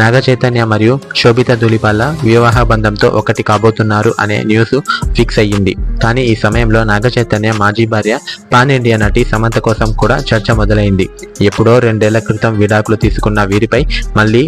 నాగ చైతన్య మరియు శోభిత ధూళిపాల వివాహ బంధంతో ఒకటి కాబోతున్నారు అనే న్యూస్ ఫిక్స్ అయ్యింది. కానీ ఈ సమయంలో నాగ చైతన్య మాజీ భార్య పాన్ ఇండియా నటి సమంత కోసం కూడా చర్చ మొదలైంది. ఎప్పుడో రెండేళ్ళ క్రితం విడాకులు తీసుకున్న వీరిపై మళ్ళీ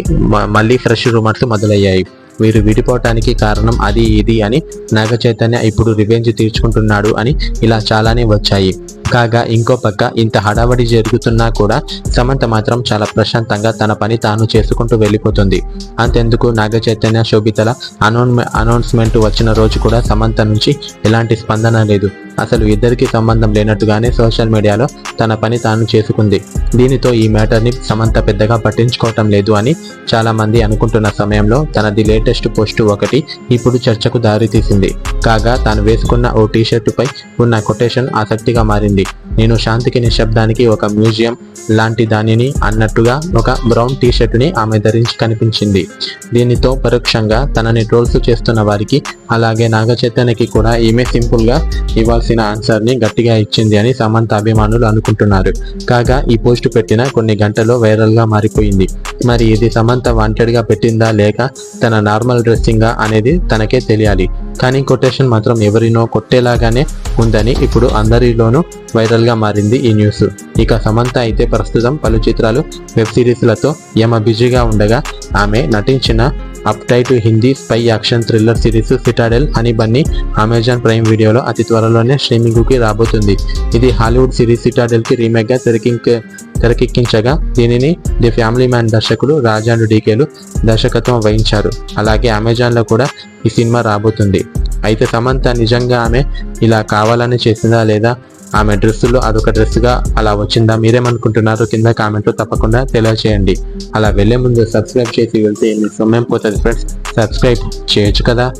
మళ్ళీ ఫ్రెష్ రూమర్స్ మొదలయ్యాయి. వీరు విడిపోవటానికి కారణం అది ఇది అని నాగ చైతన్య ఇప్పుడు రివెంజ్ తీర్చుకుంటున్నాడు అని ఇలా చాలానే వచ్చాయి. కాగా ఇంకో పక్క ఇంత హడావడి జరుగుతున్నా కూడా సమంత మాత్రం చాలా ప్రశాంతంగా తన పని తాను చేసుకుంటూ వెళ్ళిపోతుంది. అంతెందుకు నాగ చైతన్య శోభితల అనౌన్ అనౌన్స్మెంట్ వచ్చిన రోజు కూడా సమంత నుంచి ఎలాంటి స్పందన లేదు. అసలు ఇద్దరికీ సంబంధం లేనట్టుగానే సోషల్ మీడియాలో తన పని తాను చేసుకుంది. దీనితో ఈ మ్యాటర్ని సమంత పెద్దగా పట్టించుకోవటం లేదు అని చాలామంది అనుకుంటున్న సమయంలో తనది లేటెస్ట్ పోస్టు ఒకటి ఇప్పుడు చర్చకు దారితీసింది. కాగా తాను వేసుకున్న ఓ టీషర్టుపై ఉన్న కొటేషన్ ఆసక్తిగా మారింది. నేను శాంతికి నిశ్శబ్దానికి ఒక మ్యూజియం లాంటి దానిని అన్నట్టుగా ఒక బ్రౌన్ టీ ఆమె ధరించి కనిపించింది. దీనితో పరోక్షంగా తనని ట్రోల్స్ చేస్తున్న వారికి అలాగే నాగ చైతన్యకి కూడా ఈమె సింపుల్గా ఇవ్వాల్సిన ఆన్సర్ని గట్టిగా ఇచ్చింది అని సమంత అభిమానులు అనుకుంటున్నారు. కాగా ఈ పోస్ట్ పెట్టిన కొన్ని గంటల్లో వైరల్గా మారిపోయింది. మరి ఇది సమంత వాంటెడ్గా పెట్టిందా లేక తన నార్మల్ డ్రెస్సింగా అనేది తనకే తెలియాలి. కానీ కొటేషన్ మాత్రం ఎవరినో కొట్టేలాగానే ఉందని ఇప్పుడు అందరిలోనూ వైరల్గా మారింది ఈ న్యూస్ ఇక సమంత అయితే ప్రస్తుతం పలు చిత్రాలు వెబ్ సిరీస్లతో యమ బిజీగా ఉండగా ఆమె నటించిన up to Hindi spy action thriller series Citadel అని బన్నీ అమెజాన్ ప్రైమ్ వీడియోలో అతి త్వరలోనే స్ట్రీమింగ్కి రాబోతుంది. ఇది హాలీవుడ్ సిరీస్ సిటాడెల్కి రీమేక్గా తెరకెక్కించగా దీనిని ది ఫ్యామిలీ మ్యాన్ దర్శకుడు రాజాండు డీకేలు దర్శకత్వం వహించారు. అలాగే అమెజాన్లో కూడా ఈ సినిమా రాబోతుంది. అయితే సమంత నిజంగా ఆమె ఇలా కావాలని చేసిందా లేదా ఆమె డ్రెస్సులో అదొక డ్రెస్సుగా అలా వచ్చిందా? మీరేమనుకుంటున్నారో? కింద కామెంట్లో తప్పకుండా తెలియచేయండి. అలా వెళ్ళే ముందు సబ్స్క్రైబ్ చేసి వెళ్తే మీ సమయం పోతుంది ఫ్రెండ్స్? సబ్స్క్రైబ్ చేయొచ్చు కదా?